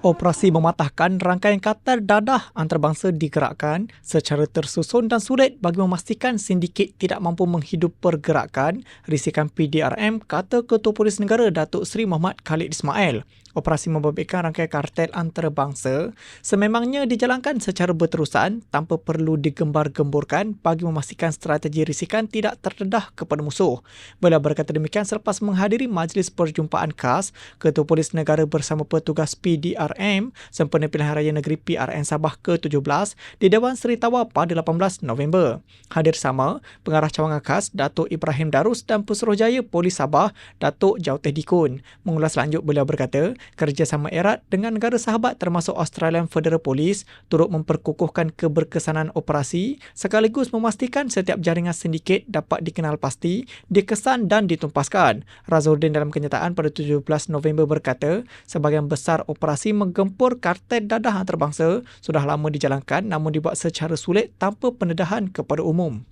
Operasi mematahkan rangkaian katal dadah antarabangsa digerakkan secara tersusun dan sulit bagi memastikan sindiket tidak mampu menghidup pergerakan, risikan PDRM kata Ketua Polis Negara Datuk Seri Muhammad Khalid Ismail. Operasi membabitkan rangkaian kartel antarabangsa sememangnya dijalankan secara berterusan tanpa perlu digembar-gemburkan bagi memastikan strategi risikan tidak terdedah kepada musuh. Beliau berkata demikian selepas menghadiri majlis perjumpaan khas Ketua Polis Negara bersama petugas PDRM PRM sempena pilihan raya negeri PRN Sabah ke-17 di Dewan Seri Tawar pada 18 November. Hadir sama pengarah cawangan khas Datuk Ibrahim Darus dan Pesuruhjaya Polis Sabah Datuk Jauteh Dikun. Mengulas lanjut beliau berkata, kerjasama erat dengan negara sahabat termasuk Australian Federal Police turut memperkukuhkan keberkesanan operasi sekaligus memastikan setiap jaringan sindiket dapat dikenal pasti, dikesan dan ditumpaskan. Razordin dalam kenyataan pada 17 November berkata, sebahagian besar operasi menggempur kartel dadah antarabangsa sudah lama dijalankan namun dibuat secara sulit tanpa pendedahan kepada umum.